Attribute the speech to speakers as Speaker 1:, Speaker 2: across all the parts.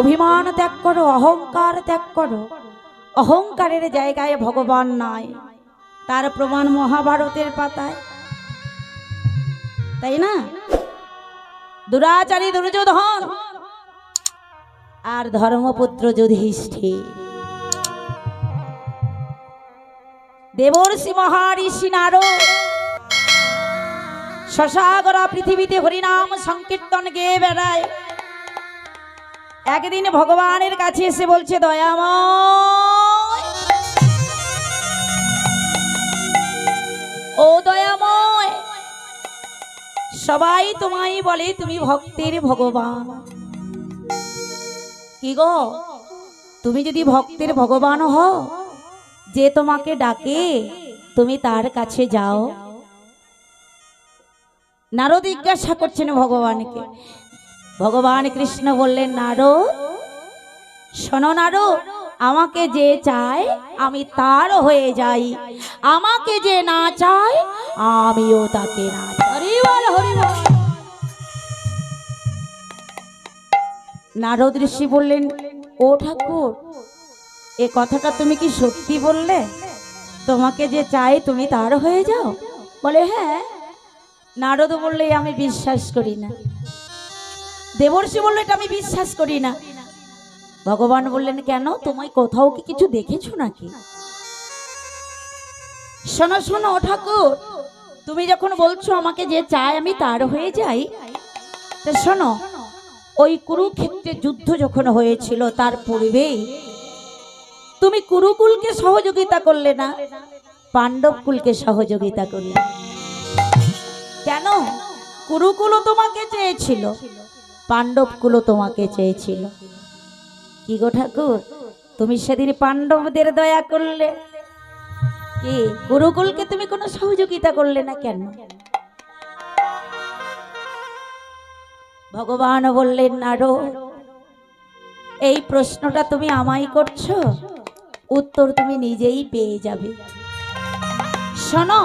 Speaker 1: অভিমান ত্যাগ করো, অহংকার ত্যাগ করো। অহংকারের জায়গায় ভগবান নাই। তার প্রমাণ মহাভারতের পাতায়। তাই না? দুরাচারী, দুর্যোধন! আর ধর্মপুত্র যুধিষ্ঠির। দেবর্ষি মহারিষি নারদ, শশাগরা পৃথিবীতে হরিনাম সংকীর্তন গেয়ে বেড়ায়। একদিন ভগবানের কাছে এসে বলছে, দয়াময়। ও দয়াময়। সবাই তোমায় বলে, তুমি ভক্তের ভগবান। কি গো? তুমি যদি ভক্তের ভগবান হও, যে তোমাকে ডাকে, তুমি তার কাছে যাও। নারদ জিজ্ঞাসা করছেন ভগবানকে ভগবান কৃষ্ণ বললেন, নারদ, শোনো নারদ, আমাকে যে চায়, আমি তার হয়ে যাই। আমাকে যে না চায়, আমিও তাকে না চাই। হরি বল হরি বল। নারদ ঋষি বললেন, ও ঠাকুর, এ কথাটা তুমি কি সত্যি বললে? তোমাকে যে চাই, তুমি তার হয়ে যাও? বলে হ্যাঁ। নারদ বললে, আমি বিশ্বাস করি না। দেবর্ষি বলল এটা আমি বিশ্বাস করি না। ভগবান বললেন, কেন? তোমায় কোথাও কি কিছু দেখেছ নাকি? শোনো শোনো, ঠাকুর, তুমি যখন বলছো আমাকে যে চায় আমি তার হয়ে যাই, তা শোনো, ওই কুরুক্ষেত্রে যুদ্ধ যখন হয়েছিল, তার পূর্বেই তুমি কুরুকুলকে সহযোগিতা করলে না, পাণ্ডব কুলকে সহযোগিতা করলে। কেন? কুরুকুলও তোমাকে চেয়েছিল। পাণ্ডব কুলও তোমাকে চেয়েছিল। কি গো ঠাকুর? তুমি সেদিন পাণ্ডবদের দয়া করলে। কি, গুরুকুলকে তুমি কোনো সহযোগিতা করলে না কেন? ভগবান বললেন নারো এই প্রশ্নটা তুমি আমায় করছ। উত্তর তুমি নিজেই পেয়ে যাবে। শোনো,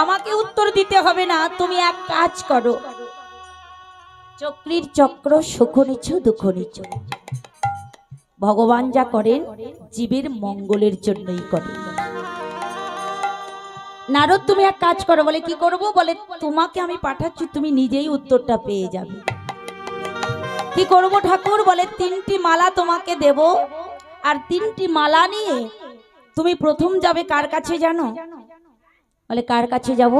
Speaker 1: আমাকে উত্তর দিতে হবে না, তুমি এক কাজ করো। চক্রীর চক্র সুখ নিচ্ছ দুঃখ নিচ্ছ ভগবান যা করেন, জীবের মঙ্গলের জন্যই করেন। নারদ, তুমি এক কাজ করো, বলে কি করব? বলে, তোমাকে আমি পাঠাচ্ছি, তুমি নিজেই উত্তরটা পেয়ে যাবে। কি করব ঠাকুর? বলে, তিনটি মালা তোমাকে দেব। আর তিনটি মালা নিয়ে তুমি প্রথম যাবে কার কাছে জানো? বলে, কার কাছে যাব?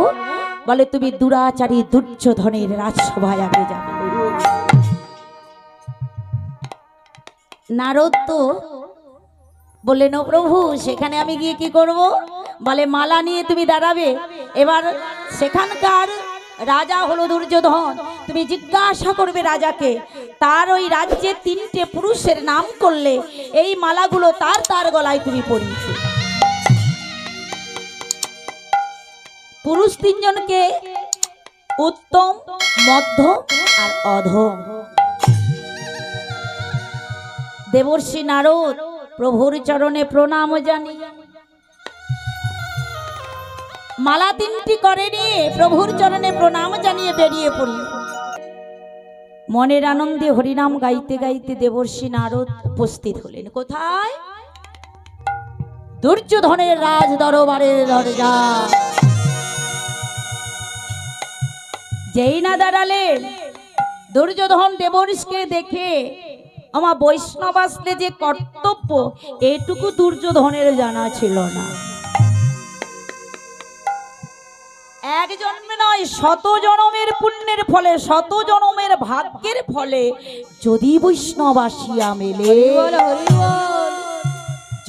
Speaker 1: বলে, তুমি দুরাচারী, দুর্যোধনের রাজসভায় আগে যাবে। নারদ তো বললেন, ও প্রভু, সেখানে আমি গিয়ে কি করব? বলে, মালা নিয়ে তুমি দাঁড়াবে। এবার সেখানকার রাজা হলো দুর্যোধন। তুমি জিজ্ঞাসা করবে রাজাকে, তার ওই রাজ্যে তিনটে পুরুষের নাম করলে, এই মালাগুলো তার তার গলায় তুমি পরিয়েছে। পুরুষ তিনজনকে উত্তম মধ্য আর অধম দেবর্ষি নারদ প্রভুর চরণে প্রণাম জানি মালা তিনটি করে নিয়ে প্রভুর চরণে প্রণাম জানিয়ে বেরিয়ে পড়ি। মনের আনন্দে হরিনাম গাইতে গাইতে দেবর্ষি নারদ উপস্থিত হলেন। কোথায়? দুর্যোধনের রাজ দরবারের দরজা যেই না দাঁড়ালেন দুর্যোধন দেবর্ষকে দেখে আমার বৈষ্ণব আসলে যে কর্তব্য এটুকু দুর্যোধনের জানা ছিল না। এক জন্মে নয় শত জনমের পুণ্যের ফলে শত জনমের ভাগ্যের ফলে যদি বৈষ্ণব আসিয়া মেলে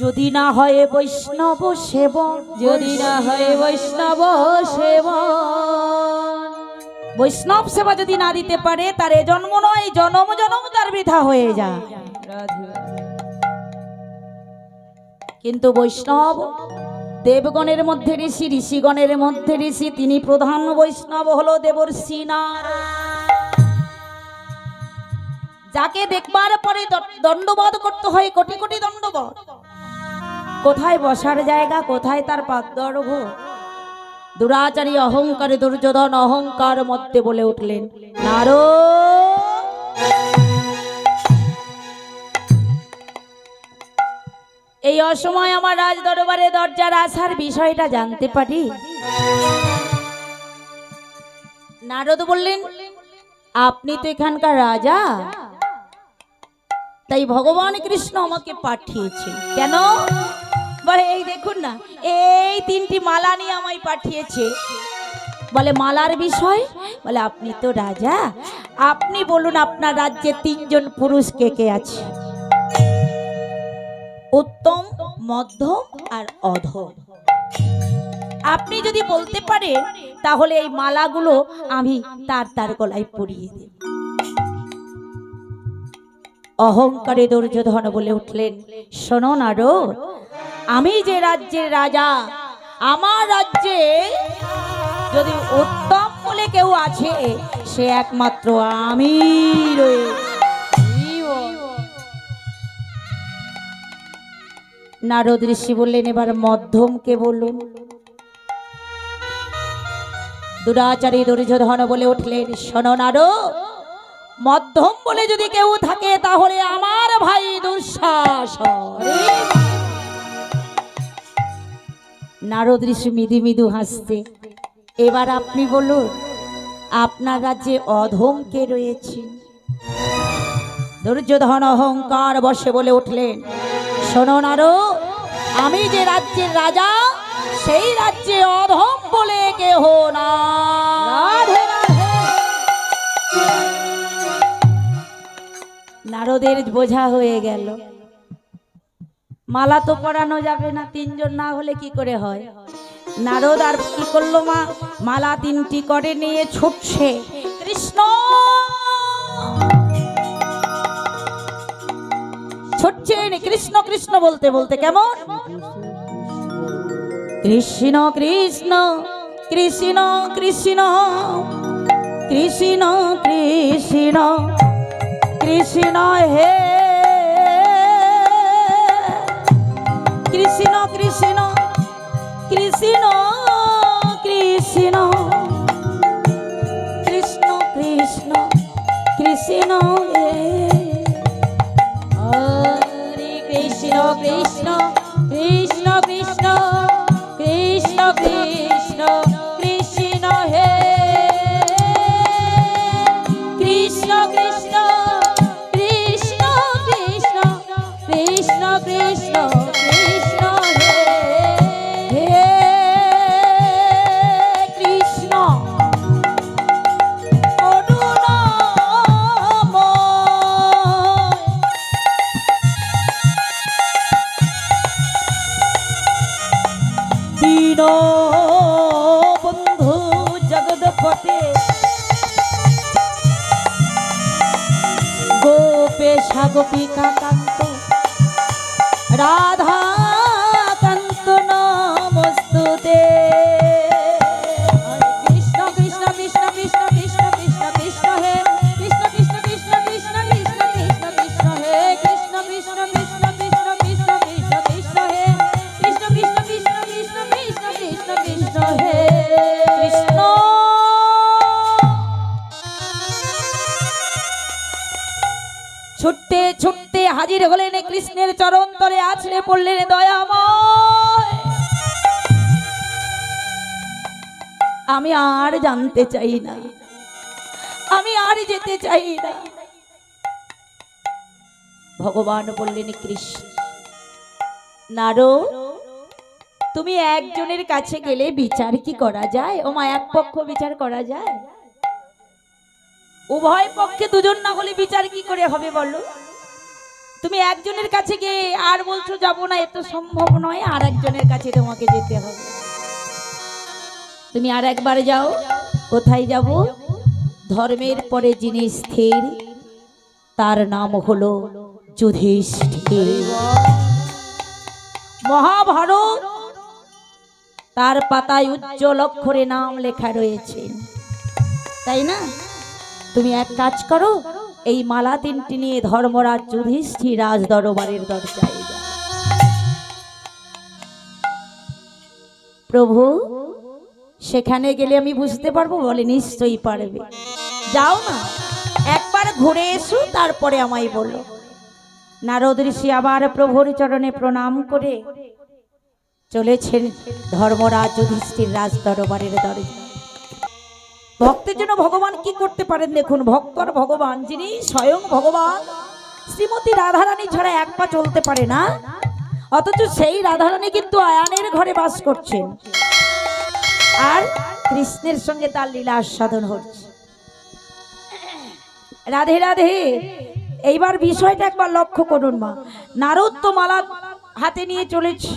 Speaker 1: যদি না হয় বৈষ্ণব সেবন।
Speaker 2: যদি না হয় বৈষ্ণব সেবন।
Speaker 1: বৈষ্ণব সেবা যদি না দিতে পারে, তার এ জন্ম নয়, জনম জনম তার বৃথা হয়ে যায় কিন্তু বৈষ্ণব দেবগণের মধ্যে ঋষি, ঋষিগণের মধ্যে ঋষি, তিনি প্রধান বৈষ্ণব হলো দেবর্ষি যাকে দেখবার পরে দণ্ডবোধ করতে হয়, কোটি কোটি দণ্ডবধ। কোথায় বসার জায়গা, কোথায় তার পাদর্ভ দুরাচারী অহংকারে, দুর্যোধন অহংকার মধ্যে বলে উঠলেন নার এই অসময় আমার রাজ দরবারে দরজার আসার বিষয়টা জানতে পারি? নারদ বললেন, আপনি তো এখানকার রাজা। তাই ভগবান কৃষ্ণ আমাকে পাঠিয়েছেন। কেন? বলে, এই দেখুন না, এই তিনটি মালা নিয়ে আমায় পাঠিয়েছে। বলে, মালার বিষয়? বলে, আপনি তো রাজা, আপনি বলুন আপনার রাজ্যে তিনজন পুরুষ কে কে আছে? উত্তম, মধ্যম আর অধম। আপনি যদি বলতে পারেন, তাহলে এই মালাগুলো আমি তার তার গলায় পরিয়ে দেব। অহংকারে দুর্যোধন বলে উঠলেন, শোনো না রো আমি যে রাজ্যের রাজা, আমার রাজ্যে যদি উত্তম বলে কেউ আছে, সে একমাত্র আমি নারদ ঋষি বললেন, এবার মধ্যমকে বলুন। দুরাচারী দুর্যোধন বলে উঠলেন, শোনো নারো মধ্যম বলে যদি কেউ থাকে, তাহলে আমার ভাই দুঃশ্বাস নারদ ঋষি মৃদু মৃদু হাসতে। এবার আপনি বলুন আপনার রাজ্যে অধম কে রয়েছে? দুর্যোধন অহংকার বসে বলে উঠলেন শোনো নারো আমি যে রাজ্যের রাজা সেই রাজ্যে অধম বলে কেহ না নারদের বোঝা হয়ে গেল মালা তো পরানো যাবে না, তিনজন না হলে কি করে হয়? নারদ আর কি করল মা? মালা তিনটি করে নিয়ে ছুটছে। কৃষ্ণ! ছুটছেন কৃষ্ণ কৃষ্ণ বলতে বলতে কেমন? কৃষ্ণ কৃষ্ণ কৃষ্ণ কৃষ্ণ কৃষ্ণ কৃষ্ণ কৃষ্ণ, হে কৃষ্ণ কৃষ্ণ। রাধা দয়াময়, আমি আর জানতে চাই না, আমি আর যেতে চাই না। ভগবান বললেন, কৃষ্ণ নারো তুমি একজনের কাছে গেলে বিচার কি করা যায়? ও মা এক পক্ষ বিচার করা যায়? উভয় পক্ষে দুজন না হলে বিচার কি করে হবে বলো? তুমি একজনের কাছে গিয়ে আর বলছো, যাব না এত সম্ভব নয়, আর একজনের কাছে তোমাকে যেতে হবে। তুমি আর একবার যাও, কোথায় যাব? ধর্মের পরে যিনি স্থির, তার নাম হলো যুধিষ্ঠির। মহাভারত, তার পাতায় উজ্জ্বল অক্ষরে নাম লেখা রয়েছে। তাই না? তুমি এক কাজ করো এই মালা তিনটি নিয়ে ধর্মরাজ যুধিষ্ঠির রাজ দরবারের দরজায় প্রভু, সেখানে গেলে আমি বুঝতে পারব? বলে, নিশ্চয়ই পারবে। যাও না, একবার ঘুরে এসো, তারপরে আমায় বলো। নারদ ঋষি আবার প্রভুর চরণে প্রণাম করে চলেছেন ধর্মরাজ যুধিষ্ঠির রাজ দরবারের দরজা ভক্তের জন্য ভগবান কি করতে পারেন দেখুন ভক্ত আর ভগবান, যিনি স্বয়ং ভগবান, শ্রীমতী রাধারানী ছাড়া এক পা চলতে পারে না, অথচ সেই রাধারানী কিন্তু আয়ানের ঘরে বাস করছেন। আর কৃষ্ণের সঙ্গে তার লীলা আস্বাদন হচ্ছে। রাধে রাধে, এইবার বিষয়টা একবার লক্ষ্য করুন মা। নারদ তো মালা হাতে নিয়ে চলেছে।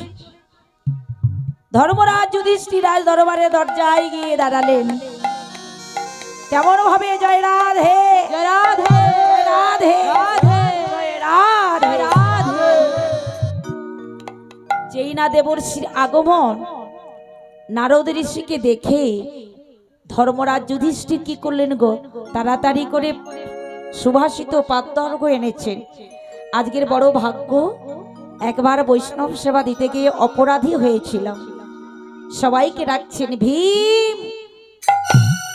Speaker 1: ধর্মরাজ যুধিষ্ঠির রাজ দরবারে দরজায় গিয়ে দাঁড়ালেন। কেমন ভাবে জয় রাধে
Speaker 2: জয় রাধে।
Speaker 1: রাধে যেই না দেবর্ষির আগমন নারদ ঋষিকে দেখে ধর্মরাজ যুধিষ্ঠির কি করলেন গো? তাড়াতাড়ি করে সুভাষিত পাত্তর্ঘ এনেছেন। আজকের বড় ভাগ্য একবার বৈষ্ণব সেবা দিতে গিয়ে অপরাধী হয়েছিলাম। সবাইকে ডাকছেন ভীম!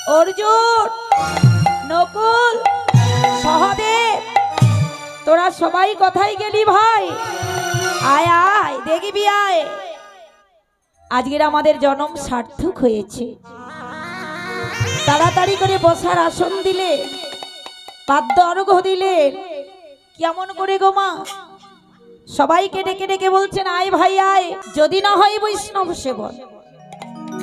Speaker 1: অর্জুন, নকুল, সহদেব, তোরা সবাই কথাই গেলি ভাই? আয় আয়, দেখবি, আয়। আজকের আমাদের জনম সার্থক হয়েছে। তাড়াতাড়ি করে বসার আসন দিলে পাদ্য অর্ঘ দিলে, কেমন করে গো মা? সবাইকে ডেকে ডেকে বলছেন, আয় ভাই, আয়। যদি না হয় বৈষ্ণব সেবন।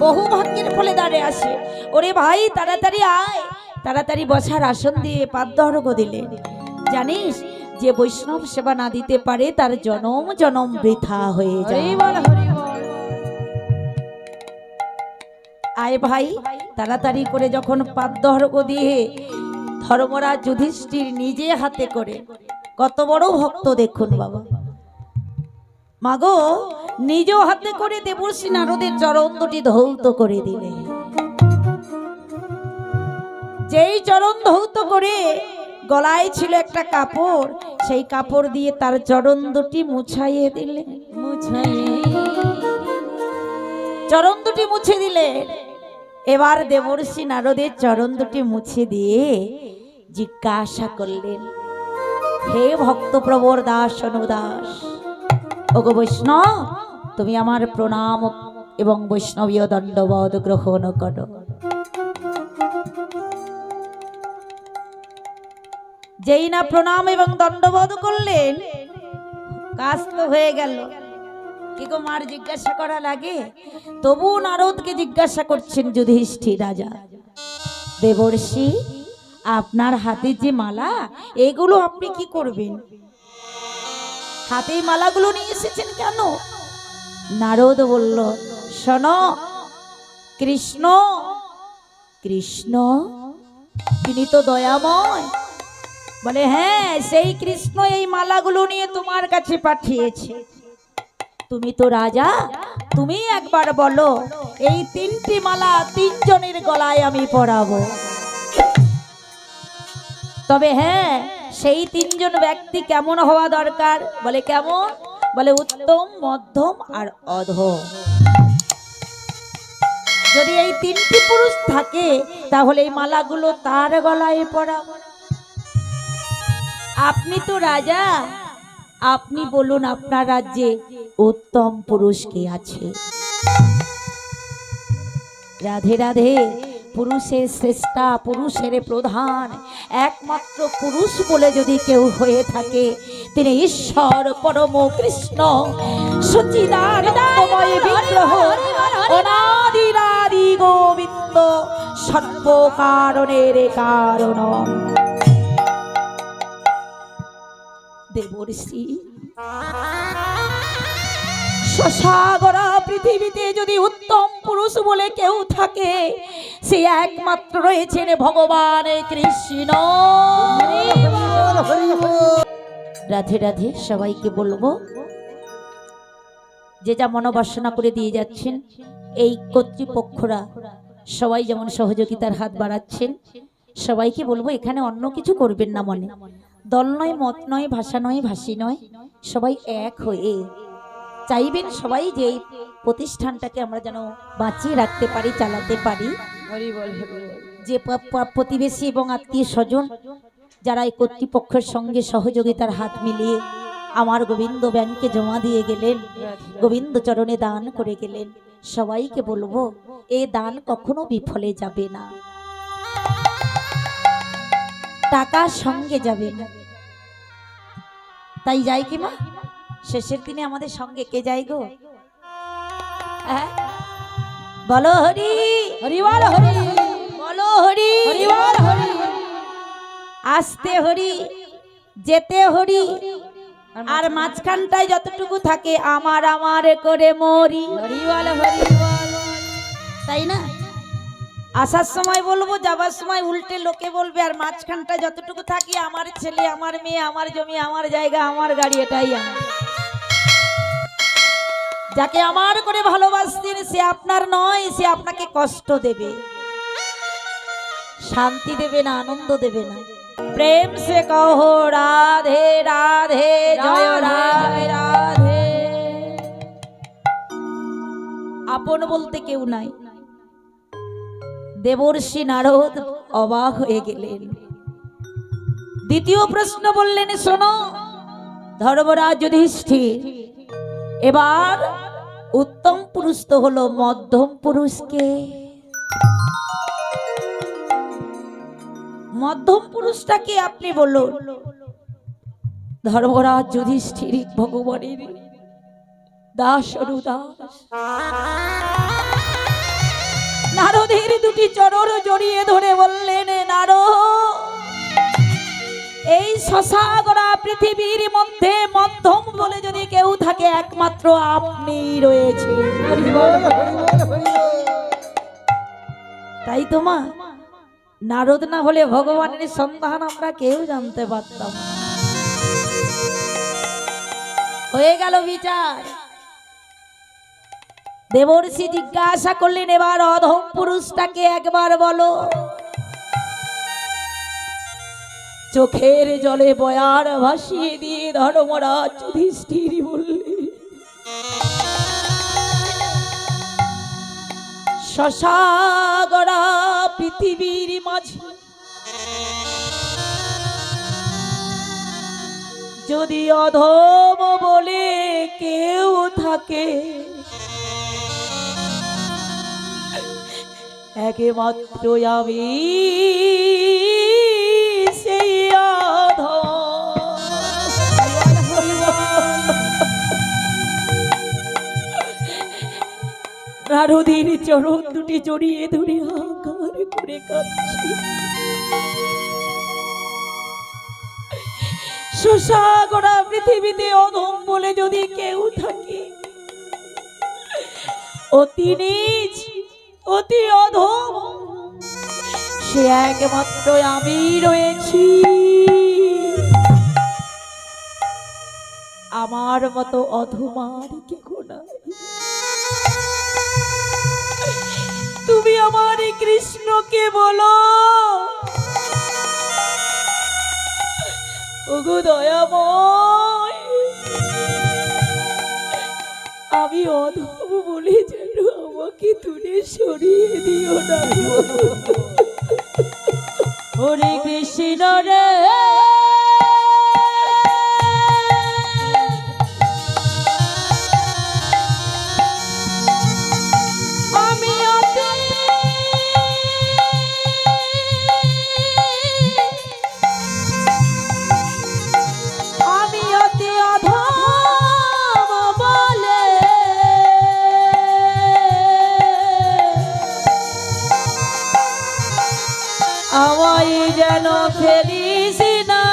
Speaker 1: বহু ভাগ্যের ফলে দাঁড়িয়ে আসে। ওরে ভাই তাড়াতাড়ি আয়। তাড়াতাড়ি বসার আসন দিয়ে পাদ্য অর্ঘ দিলে। জানিস যে বৈষ্ণব সেবা না দিতে পারে তার জনম জনম বৃথা হয়ে যায়। আয় ভাই তাড়াতাড়ি করে যখন পাদ্যর্ঘ দিয়ে ধর্মরাজ যুধিষ্ঠির নিজে হাতে করে কত বড় ভক্ত দেখুন বাবা। মাগো নিজ হাতে করে দেবর্ষী নারদের চরণ দুটি ধৌত করে দিলে। যেই চরণ ধৌত করে গলায় ছিল একটা কাপড়, সেই কাপড় দিয়ে তার চরণ দুটি মুছাইয়ে দিলে। চরণ দুটি মুছে দিলে। এবার দেবর্ষী নারদের চরণ দুটি মুছে দিয়ে জিজ্ঞাসা করলেন, হে ভক্তপ্রবর দাস অনুদাস, ওগো বৈষ্ণব তুমি আমার প্রণাম এবং বৈষ্ণবীয় দণ্ডবধ গ্রহণ করো। যেই না প্রণাম এবং দণ্ডবোধ করলেন কাজ তো হয়ে গেল। কি গো মার জিজ্ঞাসা করা লাগে? তবু নারদকে জিজ্ঞাসা করছেন যুধিষ্ঠির রাজা। দেবর্ষি, আপনার হাতে যে মালা, এগুলো আপনি কি করবেন? হাতে মালাগুলো নিয়ে এসেছেন কেন? নারদ বলল, শোনো, কৃষ্ণ কৃষ্ণ, তিনি তো দয়াময়। বলে হ্যাঁ সেই কৃষ্ণ এই মালাগুলো নিয়ে তোমার কাছে পাঠিয়েছে। তুমি তো রাজা, তুমি একবার বলো, এই তিনটি মালা তিনজনের গলায় আমি পরাবো। তবে হ্যাঁ সেই তিনজন ব্যক্তি কেমন হওয়া দরকার? বলে, কেমন? বলে উত্তম, মধ্যম আর অধম যদি এই তিনটি পুরুষ থাকে, তাহলে এই মালাগুলো তার গলায় পরাবো আপনি তো রাজা, আপনি বলুন আপনার রাজ্যে উত্তম পুরুষ কে আছে? রাধে রাধে পুরুষের শ্রেষ্ঠা, পুরুষের প্রধান, একমাত্র পুরুষ বলে যদি কেউ হয়ে থাকে, তিনি ঈশ্বর, পরম কৃষ্ণ, সচিদানন্দময় গোবিন্দ সর্ব কারণের কারণ। দেবর্ষি। সসাগরা পৃথিবীতে যদি উত্তম পুরুষ বলে কেউ থাকে, সে একমাত্র রয়েছেন ভগবান কৃষ্ণ। রাধে রাধে, সবাইকে বলব, যে যা মনোবাসনা করে দিয়ে যাচ্ছেন, এই কর্তৃপক্ষরা সবাই যেমন সহযোগিতার হাত বাড়াচ্ছেন, সবাইকে বলব এখানে অন্য কিছু করবেন না মনে। দল নয়, মত নয়, ভাষা নয়, ভাষী নয়, সবাই এক হয়ে চাইবেন সবাই যে এই প্রতিষ্ঠানটাকে আমরা যেন বাঁচিয়ে রাখতে পারি, চালাতে পারি। যে প্রতিবেশী এবং আত্মীয় স্বজন যারা এই কর্তৃপক্ষের সঙ্গে সহযোগিতার হাত মিলিয়ে আমার গোবিন্দ ব্যাংকে জমা দিয়ে গেলেন, গোবিন্দ চরণে দান করে গেলেন, সবাইকে বলব, এ দান কখনো বিফলে যাবে না। টাকা সঙ্গে যাবে না। তাই যাই কি মা? শেষের দিনে আমাদের সঙ্গে কে যাই গো? হ্যাঁ? বলো হরি।
Speaker 2: হরিবল হরি।
Speaker 1: বলো হরি।
Speaker 2: হরিবল হরি।
Speaker 1: আসতে হরি যেতে হরি। আর মাঝখানটায় যতটুকু থাকে আমার আমার করে মরি।
Speaker 2: হরিবল হরিবল
Speaker 1: তাই না? আসার সময় বলব যাবার সময় উল্টে লোকে বলবে আর মাঝখানটা যতটুকু থাকি আমার ছেলে আমার মেয়ে আমার জমি আমার জায়গা আমার গাড়ি এটাই আমার। যাকে আমার করে ভালোবাসতেন সে আপনার নয় সে আপনাকে কষ্ট দেবে। শান্তি দেবে না আনন্দ দেবে না। প্রেম সে কহো রাধে রাধে জয় রাধে রাধে আপন বলতে কেউ নাই। দেবর্ষি নারদ অবাক হয়ে গেলেন। দ্বিতীয় প্রশ্ন বললেন, শোনো, ধর্মরাজ যুধিষ্ঠির, এবার উত্তম পুরুষ তো হলো মধ্যম পুরুষকে। মধ্যম পুরুষটাকে আপনি বলুন, ধর্মরাজ যুধিষ্ঠির ভগবানের দাস অনুদাস। নারদের দুটি চরণ জড়িয়ে ধরে বললেন, নারদ, এই শশাগরা পৃথিবীর মধ্যে মধ্যম বলে যদি কেউ থাকে, একমাত্র আপনি রয়েছে তাই তো মা, নারদ না হলে ভগবানের সন্ধান আমরা কেউ জানতে পারতাম। হয়ে গেল বিচার দেবর্ষি জিজ্ঞাসা করলেন, এবার অধম পুরুষটাকে একবার বলো। চোখের জলে বয়ার ভাসিয়ে দিয়ে ধর্মরাজ যুধিষ্ঠির বললে শশাগড়া পৃথিবীর মাঝে যদি অধম বলে কেউ থাকে একমাত্র আমি সেই চরণ দুটি জড়িয়ে ধরে করে কাঁদছি। পৃথিবীতে অধম বলে যদি কেউ থাকে, অতি নিজ অতি অধম। সে একমাত্র আমি রয়েছি। আমার মতো অধমার নাই। তুমি আমার কৃষ্ণকে বলো। ওগো দয়াময়, আমি অধম বলে যেন আমাকে দূরে সরিয়ে দিও না। হরে কৃষ্ণ রে। ফেলিস না?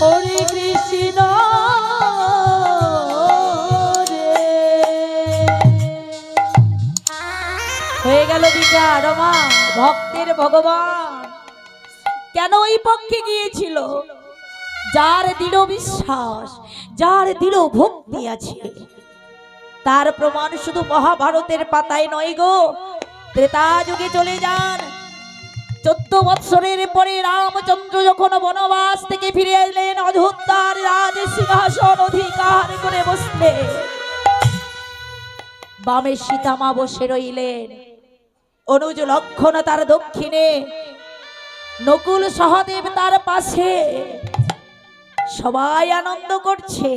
Speaker 1: হরে কৃষ্ণ। হয়ে গেল বিচার, মা, ভক্তের ভগবান। কেন ওই পক্ষে গিয়েছিল? যার দৃঢ় বিশ্বাস, যার দৃঢ় ভক্তি আছে। তার প্রমাণ শুধু মহাভারতের পাতায় নয় গো ত্রেতা যুগে চলে যান। চোদ্দ বৎসরের পরে রামচন্দ্র যখন বনবাস থেকে ফিরে এলেন অযোধ্যার রাজ সিংহাসন অধিকার করে বসলে বামে সীতামা বসে রইলেন। অনুজ লক্ষণ তার দক্ষিণে, নকুল সহদেব তার পাশে। সবাই আনন্দ করছে,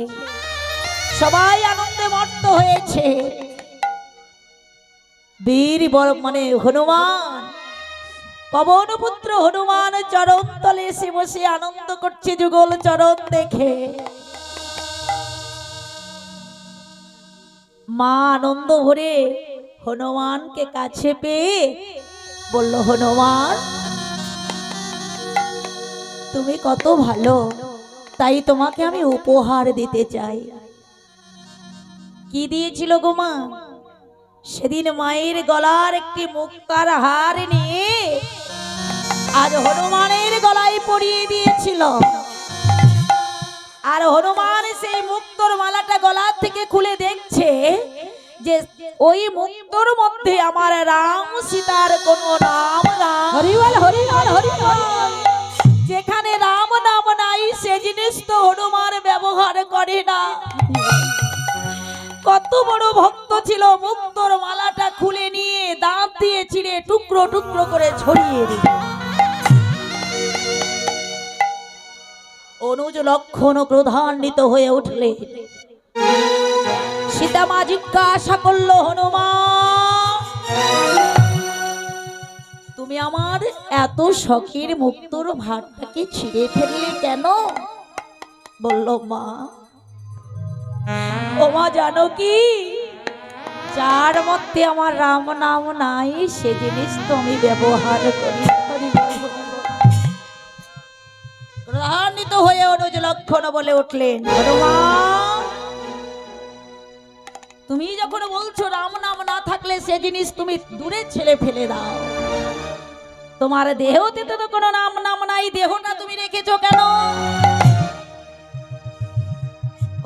Speaker 1: সবাই আনন্দে মত্ত হয়েছে। বীর বড় মানে হনুমান। পবন পুত্র হনুমান চরণ তলে এসে বসে আনন্দ করছে যুগল চরণ দেখে। মা আনন্দ ভরে হনুমানকে কাছে পেয়ে বলল, হনুমান, তুমি কত ভালো। তাই তোমাকে আমি উপহার দিতে চাই। কি দিয়েছিল গো মা? সেদিন মায়ের গলার একটি মুক্তার হার নিয়ে আজ হনুমানের গলায় পরিয়ে দিয়েছিল। আর হনুমান সেই মুক্তর মালাটা গলা থেকে খুলে দেখছে যে ওই মুক্তর মধ্যে আমার রাম সীতার কোনো নাম নাম
Speaker 2: হরিবল হরিবল হরিবল
Speaker 1: যেখানে রাম নাম নাই সে জিনিস তো হনুমান ব্যবহার করে না। কত বড় ভক্ত ছিল, মুক্তর মালাটা খুলে নিয়ে দাঁত দিয়ে চিড়ে টুকরো টুকরো করে ছড়িয়ে দিল। অনুজ লক্ষণ ক্রোধান্বিত হয়ে উঠলে। সীতামা জিজ্ঞাসা করল হনুমান তুমি আমার এত শখের মুক্তর ভাতটাকে ছিঁড়ে ফেললে কেন? বলল, মা ও মা জানো কি? যার মধ্যে আমার রাম নাম নাই, সে জিনিস তো আমি ব্যবহার করি হয়ে অনুজ লক্ষণ বলে উঠলেন তুমি যখন বলছো রাম নাম না থাকলে সে জিনিস তুমি দূরে ছেড়ে ফেলে দাও। তোমার দেহতে তো কোনো নাম নাম নাই, দেহটা তুমি রেখেছো কেন?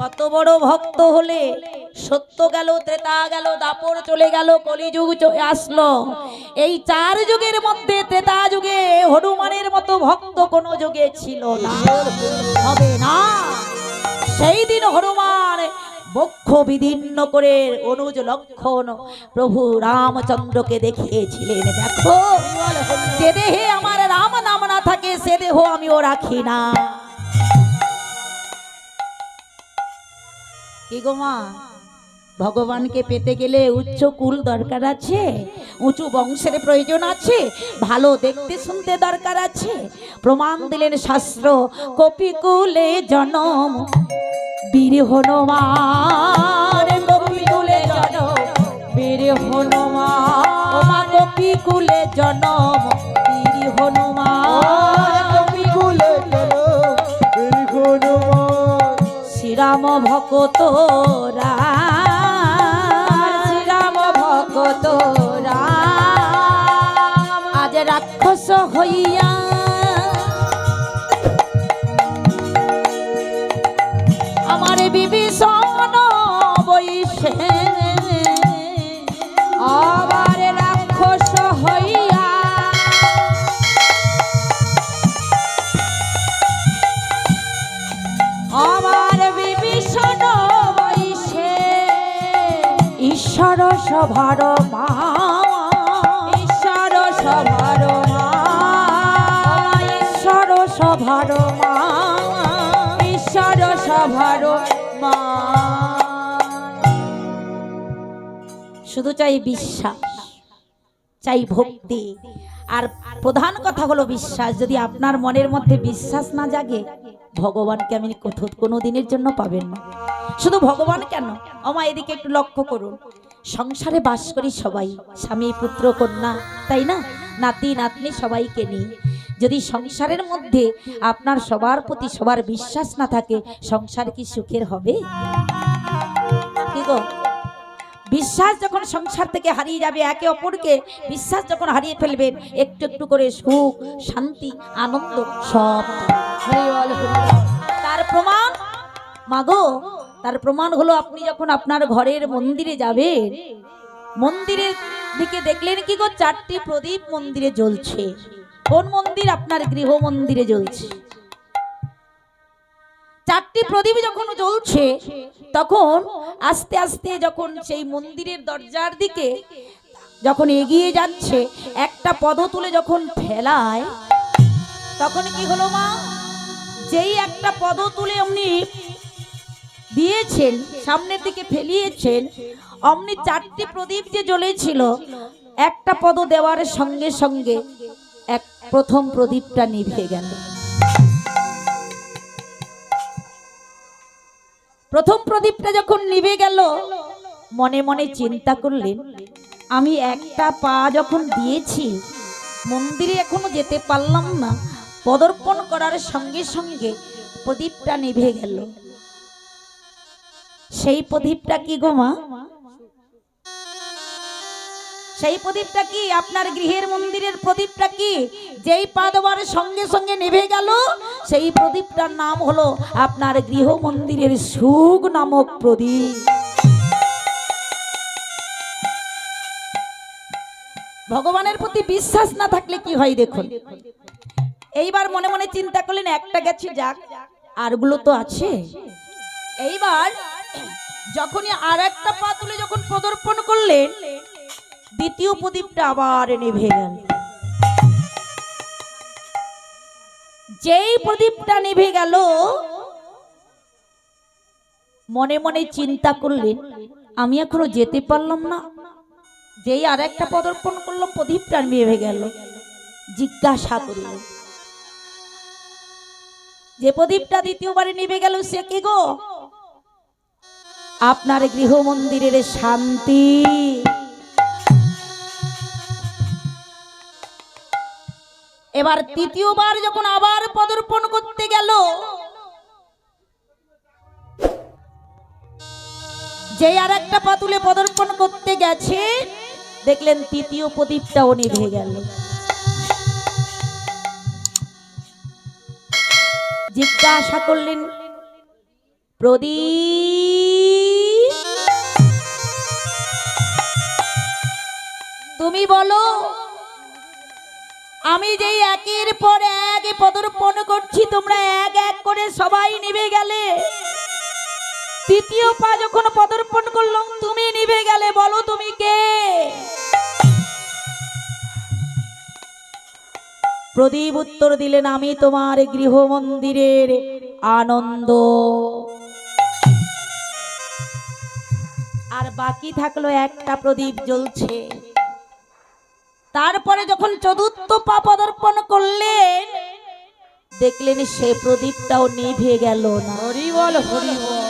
Speaker 1: কত বড় ভক্ত হলে সত্য গেল, ত্রেতা গেল, দাপর চলে গেল, কলিযুগ আসলো। এই চার যুগের মধ্যে ত্রেতা যুগে হনুমানের মতো ভক্ত কোনো যুগে ছিল না। হবে না। সেই দিন হনুমান বক্ষ বিদীর্ণ করে অনুজ লক্ষণ প্রভু রামচন্দ্রকে দেখিয়েছিলেন। দেখো, যে দেহে আমার রাম নাম না থাকে, সে দেহ আমিও রাখি না। কি গো মা? ভগবানকে পেতে গেলে উচ্চ কুল দরকার আছে, উঁচু বংশের প্রয়োজন আছে, ভালো দেখতে শুনতে দরকার আছে। প্রমাণ দিলেন শাস্ত্র, কপিকুলে জনম বীর হনুমান কপিকুলে জনম বীর হনুমান কপিকুলে জনম বীর হনুমান শ্রীরাম ভকত রাম শ্রীরাম ভকত রাম আজ রাক্ষস হইয়া সভার মা ঈশ্বর সভার মা ঈশ্বর সভার মা ঈশ্বর সভার মা শুধু চাই বিশ্বাস চাই ভক্তি। আর প্রধান কথা হলো বিশ্বাস। যদি আপনার মনের মধ্যে বিশ্বাস না জাগে ভগবানকে আমি কোনো দিনের জন্য পাবেন না। শুধু ভগবান কেন? আমা এদিকে একটু লক্ষ্য করুন। সংসারে বাস করি সবাই, স্বামী, পুত্র, কন্যা, তাই না? নাতি, নাতনি সবাইকে নিয়ে যদি সংসারের মধ্যে আপনার সবার প্রতি সবার বিশ্বাস না থাকে, সংসার কি সুখের হবে? বিশ্বাস যখন সংসার থেকে হারিয়ে যাবে, একে অপরকে বিশ্বাস যখন হারিয়ে ফেলবেন, একটু একটু করে সুখ, শান্তি, আনন্দ, সব। তার প্রমাণ? মাগো তার প্রমাণ হলো আপনি যখন আপনার ঘরের মন্দিরে যাবেন, মন্দিরের দিকে দেখলেন কি গো, চারটি প্রদীপ মন্দিরে জ্বলছে। কোন মন্দির? আপনার গৃহ মন্দিরে জ্বলছে। চারটি প্রদীপ যখন জ্বলছে, তখন আস্তে আস্তে যখন সেই মন্দিরের দরজার দিকে যখন এগিয়ে যাচ্ছে, একটা পদ তুলে যখন ফেলায়, তখন কি হলো মা? যেই একটা পদ তুলে অমনি দিয়েছেন সামনের দিকে ফেলিয়েছেন। অমনি চারটি প্রদীপ যে জ্বলেছিল, একটা পদ দেওয়ার সঙ্গে সঙ্গে এক প্রথম প্রদীপটা নিভে গেল। প্রথম প্রদীপটা যখন নিভে গেল, মনে মনে চিন্তা করলেন, আমি একটা পা যখন দিয়েছি, মন্দিরে এখনও যেতে পারলাম না। পদর্পণ করার সঙ্গে সঙ্গে প্রদীপটা নিভে গেল। সেই প্রদীপটা কি গো মা? সেই প্রদীপটা কি? আপনার গৃহের মন্দিরের প্রদীপটা কি? যেই পা দেওয়ার সঙ্গে সঙ্গে নেভে গেল, সেই প্রদীপটার নাম হলো আপনার গৃহ মন্দিরের সুখ নামক প্রদীপ। ভগবানের প্রতি বিশ্বাস না থাকলে কি হয় দেখুন? এইবার মনে মনে চিন্তা করলেন, একটা গেছে যাক, আরগুলো তো আছে। এইবার যখনই আর একটা পা তুলে যখন প্রদর্পণ করলেন, দ্বিতীয় প্রদীপটা আবার নিভে গেল যেই প্রদীপটা নিভে গেল, মনে মনে চিন্তা করলেন, আমি এখনও যেতে পারলাম না। যেই আর একটা পদর্পণ করলাম, প্রদীপটা নিভে গেল। জিজ্ঞাসা করলেন, যে প্রদীপটা দ্বিতীয়বারে নিভে গেল সে কি গো? আপনার গৃহ মন্দিরের শান্তি। এবার তৃতীয়বার যখন আবার পদর্পণ করতে গেল, যে আর একটা পাতুলে পদর্পণ করতে গেছে, দেখলেন তৃতীয় প্রদীপটাও নিভে গেল। জিজ্ঞাসা করলেন, প্রদীপ তুমি বলো, আমি যেই একের পর এক পদর্পণ করছি, তোমরা এক এক করে সবাই নিবে গেলে? তৃতীয় পা যখন পদর্পণ করলাম, তুমি নিবে গেলে, বলো তুমি কে? প্রদীপ উত্তর দিলেন, আমি তোমার গৃহ মন্দিরের আনন্দ। আর বাকি থাকল একটা প্রদীপ জ্বলছে। তারপরে যখন চতুর্থ পা পদার্পণ করলেন দেখলেন সে প্রদীপটাও নিভে গেল না।
Speaker 2: হরি বল হরি বল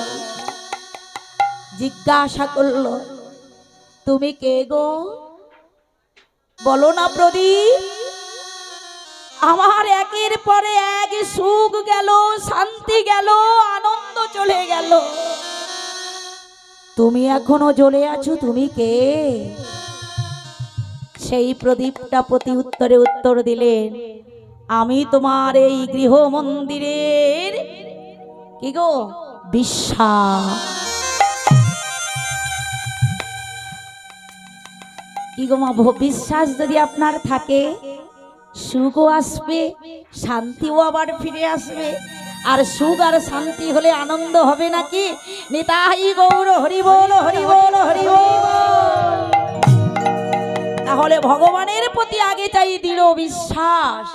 Speaker 1: জিজ্ঞাসা করল তুমি কে গো? বলো না প্রদীপ। আমার একের পরে এক সুখ গেল শান্তি গেল আনন্দ চলে গেল। তুমি এখনও জ্বলে আছো তুমি কে? সেই প্রদীপটা প্রতি উত্তরে উত্তর দিলেন, আমি তোমার এই গৃহ মন্দিরের কি গো? বিশ্বাস। কি গো মা বিশ্বাস যদি আপনার থাকে সুখও আসবে, শান্তিও আবার ফিরে আসবে, আর সুখ আর শান্তি হলে আনন্দ হবে নাকি? নিতাই গৌর হরি বল হরি বল হরি বল তাহলে ভগবানের প্রতি আগে চাই দৃঢ় বিশ্বাস।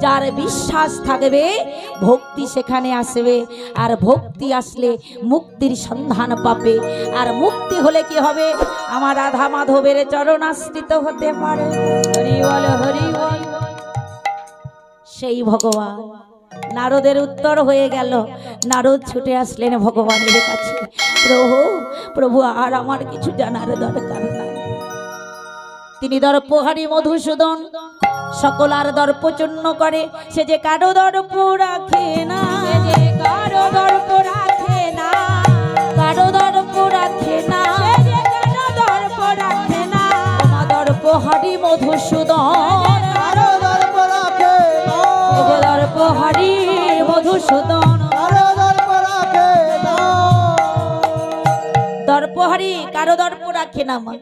Speaker 1: যার বিশ্বাস থাকবে ভক্তি সেখানে আসবে। আর ভক্তি আসলে মুক্তির সন্ধান পাবে। আর মুক্তি হলে কি হবে? আমার রাধা মাধবের চরণাশ্রিত হতে পারে।
Speaker 2: হরি বল হরি বল।
Speaker 1: সেই ভগবান। নারদের উত্তর হয়ে গেল। নারদ ছুটে আসলেন ভগবানের কাছে। প্রভু প্রভু আর আমার কিছু জানার দরকার নাই। তিনি দর্পহারি মধুসূদন। সকল আর দর্প চূর্ণ করে। সে যে কারও দর্প রাখে না।
Speaker 2: কারও দর্প রাখে না।
Speaker 1: কারও দর্প রাখে না।
Speaker 2: দর্প রাখে না।
Speaker 1: দর্পহারি মধুসূদন।
Speaker 3: দর্প রাখে
Speaker 1: দর্পহারি মধুসূদন।
Speaker 3: আরও দর্প রাখে না।
Speaker 1: দর্পহারি কারও দর্প রাখে না মা।